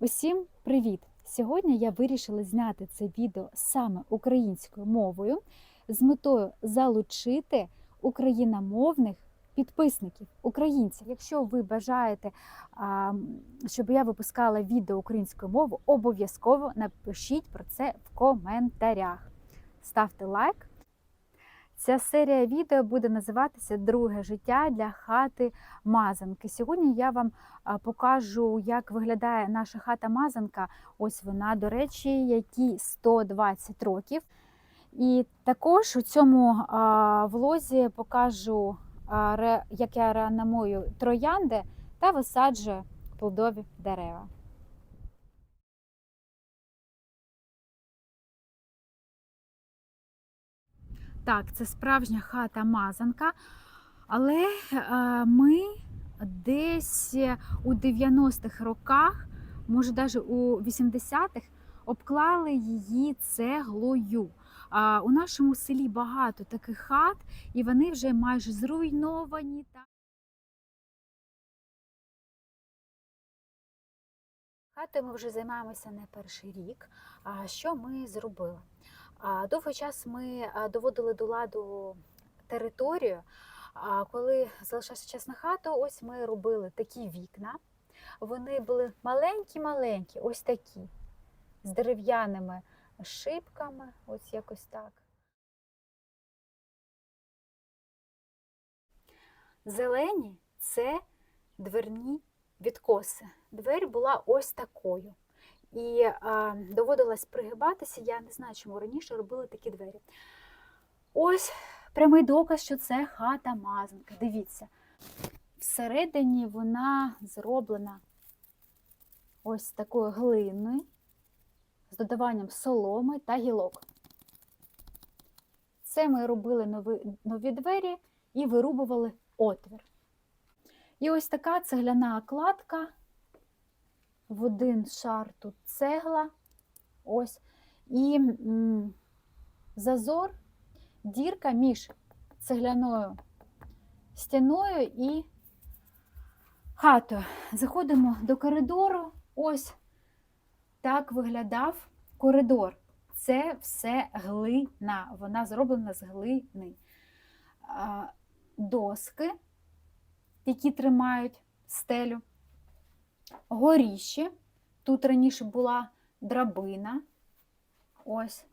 Усім привіт! Сьогодні я вирішила зняти це відео саме українською мовою з метою залучити україномовних підписників, українців. Якщо ви бажаєте, щоб я випускала відео українською мовою, обов'язково напишіть про це в коментарях. Ставте лайк. Ця серія відео буде називатися Друге життя для хати Мазанки. Сьогодні я вам покажу, як виглядає наша хата Мазанка. Ось вона, до речі, якій 120 років. І також у цьому влозі покажу, як я реанімую троянди та висаджую плодові дерева. Так, це справжня хата Мазанка, але е, ми десь у 90-х роках, може навіть у 80-х, обклали її цеглою. У нашому селі багато таких хат, і вони вже майже зруйновані. Хатою ми вже займаємося не перший рік. Що ми зробили? Довгий час ми доводили до ладу територію. А коли залишався час на хату, ось ми робили такі вікна. Вони були маленькі-маленькі, ось такі, з дерев'яними шибками, ось якось так. Зелені це дверні відкоси. Двері була ось такою. І а, доводилось пригибатися. Я не знаю, чому раніше робили такі двері. Ось прямий доказ, що це хата мазанка. Дивіться, всередині вона зроблена ось такою глиною, з додаванням соломи та гілок. Це ми робили нові, нові двері і вирубували отвір. І ось така цегляна кладка в один шар тут цегла, ось, і м, зазор, дірка між цегляною стіною і хатою. Заходимо до коридору. Ось так виглядав коридор. Це все глина, вона зроблена з глини. Доски, які тримають стелю горіще. Тут раніше була драбина. Ось.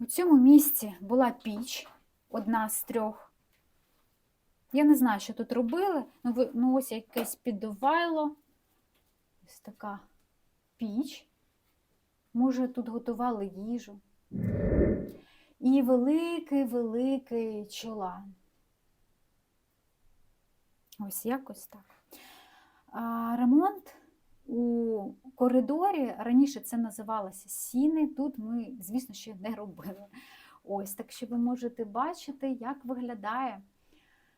У цьому місці була піч, одна з трьох. Я не знаю, що тут робили. Ну, ну ось якесь піддувайло. Ось така піч. Може, тут готували їжу. І великий-великий чолан. Ось якось так. А, ремонт у коридорі раніше це називалося сіни. Тут ми, звісно, ще не робили. Ось так що ви можете бачити, як виглядає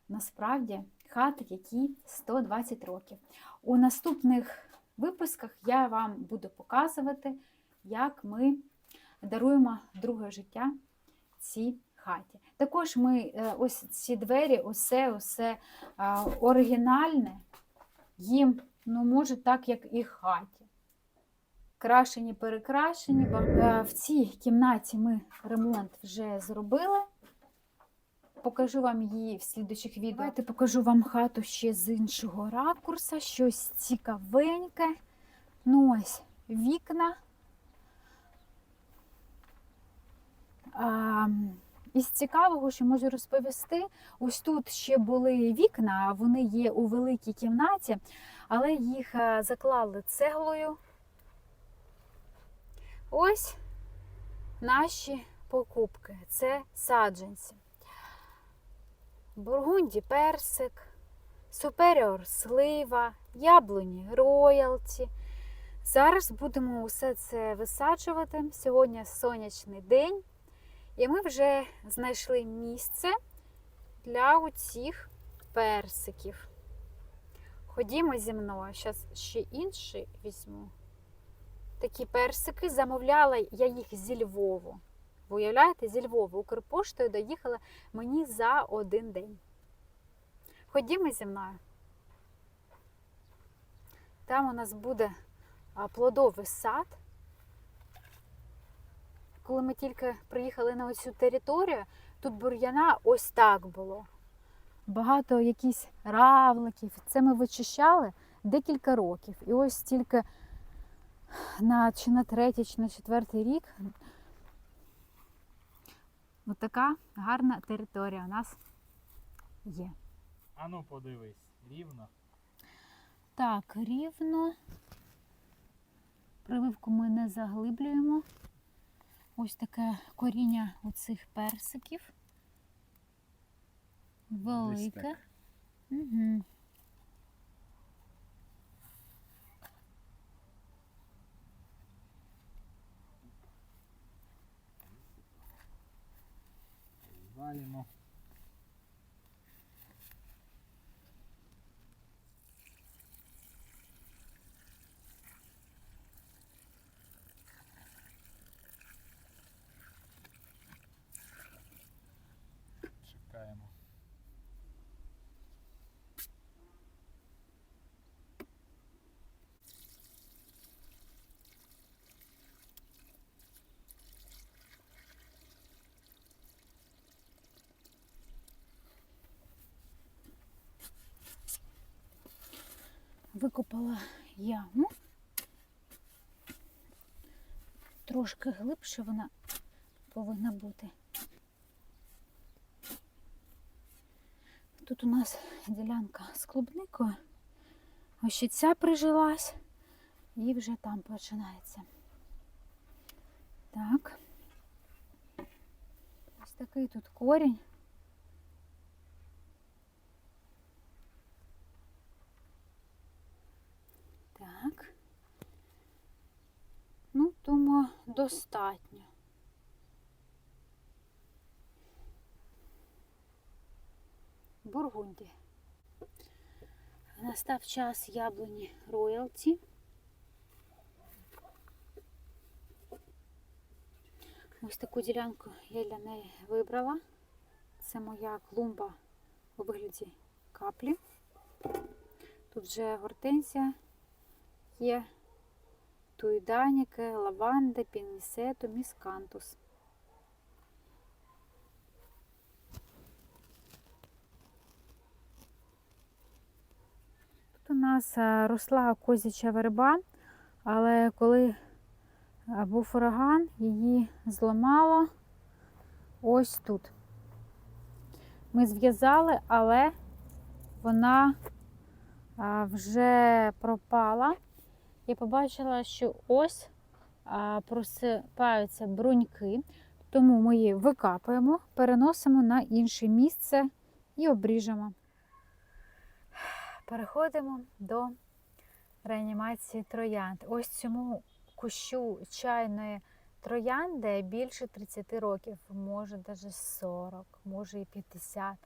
насправді хата, якій 120 років. У наступних випусках я вам буду показувати, як ми даруємо друге життя цій хаті. Також ми е, ось ці двері, усе, усе оригінальне, їм, ну, може, так, як і хаті. Крашені, перекрашені. Е, В цій кімнаті ми ремонт вже зробили. Покажу вам її в слідучих відео. Давайте покажу вам хату ще з іншого ракурса, щось цікавеньке. Ну ось вікна. Із цікавого, що можу розповісти, ось тут ще були вікна, вони є у великій кімнаті, але їх е, заклали цеглою. Ось наші покупки. Це саджанці. Бургунді персик, суперіор слива, яблуні роялті. Зараз будемо усе це висаджувати. Сьогодні сонячний день. І ми вже знайшли місце для оцих персиків. Ходімо зі мною. Зараз ще інший візьму. Такі персики замовляла я їх зі Львову. Ви уявляєте, зі Львова Укрпоштою доїхала мені за один день. Ходімо зі мною. Там у нас буде плодовий сад. Коли ми тільки приїхали на цю територію, тут бур'яна ось так було. Багато якісь равликів. Це ми вичищали декілька років. І ось тільки на, чи на третій, чи на четвертий рік ось така гарна територія у нас є. Ану подивись, рівно. Так, рівно. Прививку ми не заглиблюємо. Ось таке коріння оцих персиків. Велике. Угу. Валимо. Викопала яму. Трошки глибше вона повинна бути. Тут у нас ділянка з клубникою. Ось ще ця прижилась і вже там починається. Так. Ось такий тут корінь. Так. Ну, думаю, достатньо. Бургунді. Настав час яблуні роялті. Ось таку ділянку я для неї вибрала. Це моя клумба у вигляді каплі. Тут вже гортензія є туйданіки, лаванда, пінісету, міскантус. Тут у нас е, росла козяча верба, але коли е, був ураган, її зламало ось тут. Ми зв'язали, але вона вже пропала. Я побачила, що ось просипаються бруньки, тому ми її викапуємо, переносимо на інше місце і обріжемо. Переходимо до реанімації троянд. Ось цьому кущу чайної троянди більше 30 років, може навіть 40, може і 50.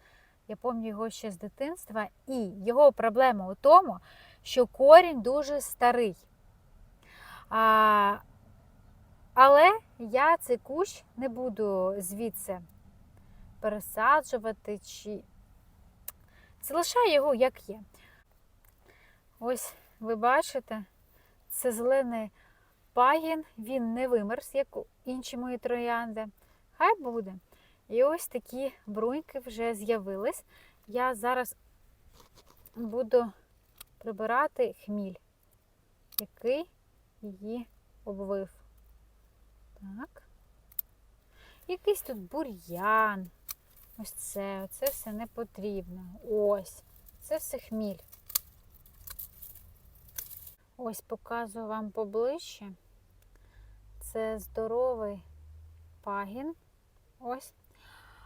Я пам'ятаю його ще з дитинства, і його проблема у тому, що корінь дуже старий. А, але я цей кущ не буду звідси пересаджувати чи залишаю його як є. Ось ви бачите, це зелений пагін, він не вимерз, як інші мої троянди. Хай буде. І ось такі бруньки вже з'явились. Я зараз буду прибирати хміль, який її обвив. Так. Якийсь тут бур'ян. Ось це, це все не потрібно. Ось. Це все хміль. Ось показую вам поближче. Це здоровий пагін. Ось.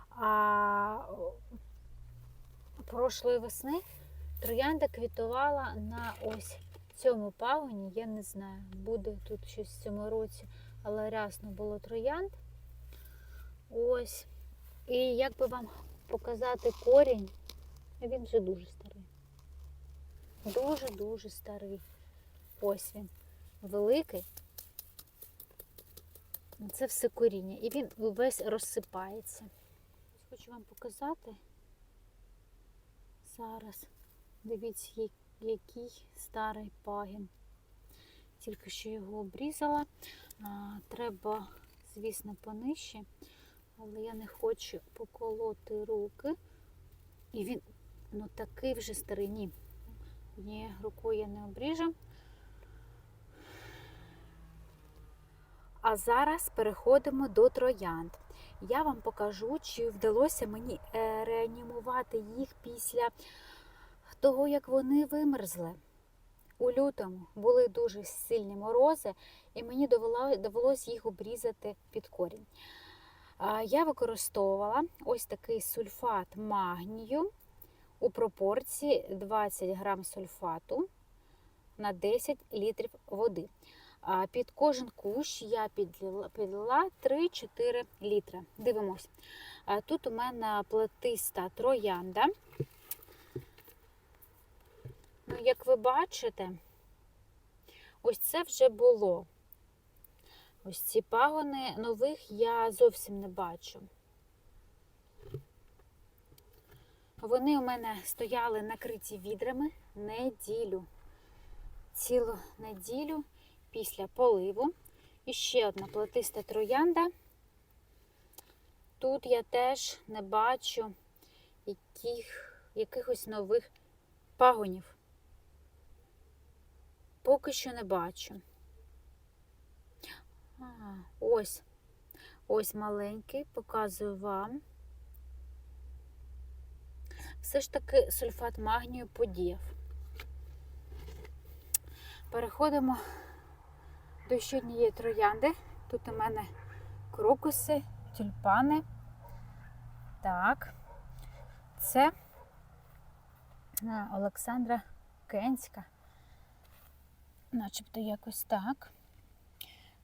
А прошлої весни троянда квітувала на ось цьому пагоні. Я не знаю, буде тут щось в цьому році, але рясно було троянд. Ось. І як би вам показати корінь, він вже дуже старий. Дуже-дуже старий. Ось він. Великий. Це все коріння. І він весь розсипається. Хочу вам показати зараз. Дивіться, який старий пагін. Тільки що його обрізала. А, треба, звісно, понижче, але я не хочу поколоти руки. І він ну такий вже старий. Ні. Ні, рукою я не обріжу. А зараз переходимо до троянд. Я вам покажу, чи вдалося мені е, реанімувати їх після того, як вони вимерзли. У лютому були дуже сильні морози, і мені довело- довелось їх обрізати під корінь. Я використовувала ось такий сульфат магнію у пропорції 20 грам сульфату на 10 літрів води. Під кожен кущ я підлила, підлила 3-4 літра. Дивимось. Тут у мене плетиста троянда. Ну, як ви бачите, ось це вже було. Ось ці пагони нових я зовсім не бачу. Вони у мене стояли накриті відрами неділю. Цілу неділю після поливу. І ще одна плетиста троянда. Тут я теж не бачу яких, якихось нових пагонів. Поки що не бачу. А, ось. Ось маленький, показую вам. Все ж таки сульфат магнію подіяв. Переходимо до ще троянди. Тут у мене крокуси, тюльпани. Так, це Олександра Кенська. Начебто якось так.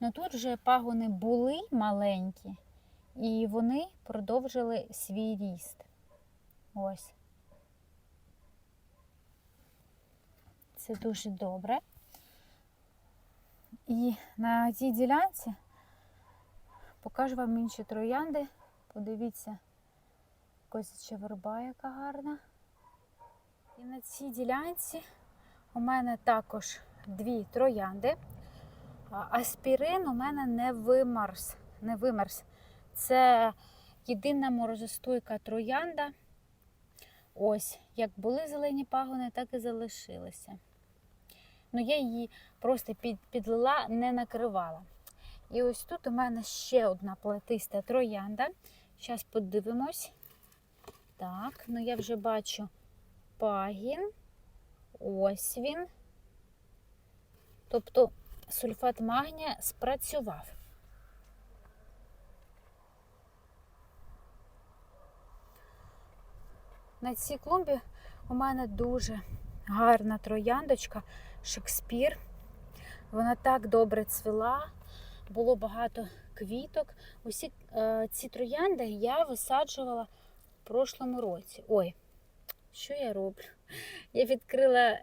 Ну тут вже пагони були маленькі, і вони продовжили свій ріст. Ось. Це дуже добре. І на цій ділянці покажу вам інші троянди. Подивіться, козяча верба, яка гарна. І на цій ділянці у мене також дві троянди. Аспірин у мене не вимерз. Не вимерз. Це єдина морозостойка троянда. Ось, як були зелені пагони, так і залишилися. Ну, я її просто під, підлила, не накривала. І ось тут у мене ще одна плетиста троянда. Зараз подивимось. Так, ну я вже бачу пагін. Ось він. Тобто сульфат магнія спрацював. На цій клумбі у мене дуже гарна трояндочка Шекспір. Вона так добре цвіла, було багато квіток. Усі е, ці троянди я висаджувала в прошлому році. Ой, що я роблю? Я відкрила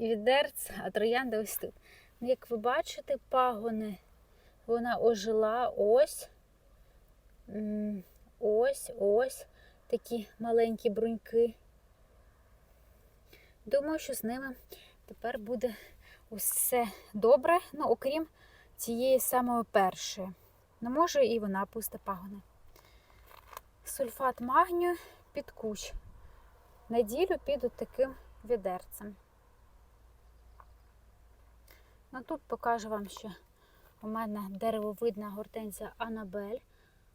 відерце, а троянда ось тут. Як ви бачите, пагони, вона ожила ось, ось, ось такі маленькі бруньки. Думаю, що з ними тепер буде усе добре, ну, окрім цієї самої першої. Ну, може, і вона пусте пагони. Сульфат магнію під кущ. Неділю піду таким відерцем. Ну, тут покажу вам, що у мене деревовидна гортензія Анабель.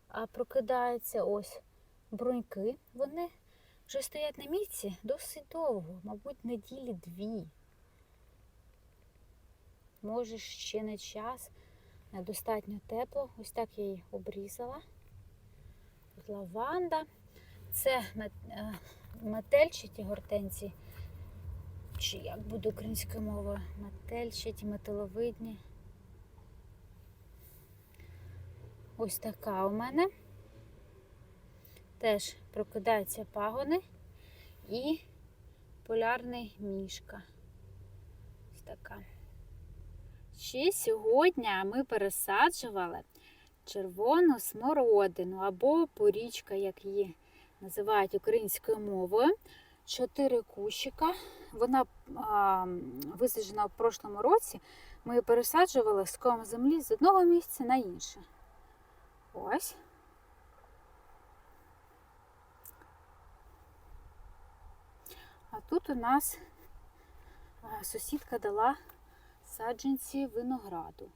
А прокидаються ось бруньки. Вони вже стоять на місці досить довго, мабуть, неділі дві. Може, ще не час, недостатньо тепло. Ось так я її обрізала. Тут лаванда. Це е, метельчаті гортензії. Чи як буде українською мовою? Метельчаті, металовидні. Ось така у мене. Теж прокидаються пагони і полярний мішка. Ось така. Ще сьогодні ми пересаджували червону смородину або порічка, як її називають українською мовою. Чотири кущика вона а, висаджена в прошлому році. Ми її пересаджували з ком землі з одного місця на інше. Ось. А тут у нас сусідка дала саджанці винограду.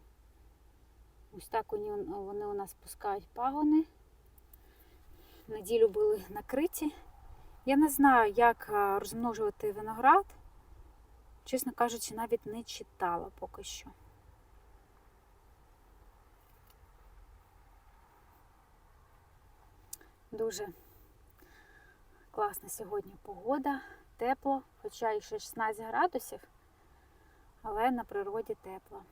Ось так вони, у нас пускають пагони. Неділю були накриті. Я не знаю, як розмножувати виноград. Чесно кажучи, навіть не читала поки що. Дуже класна сьогодні погода, тепло, хоча і ще 16 градусів, але на природі тепло.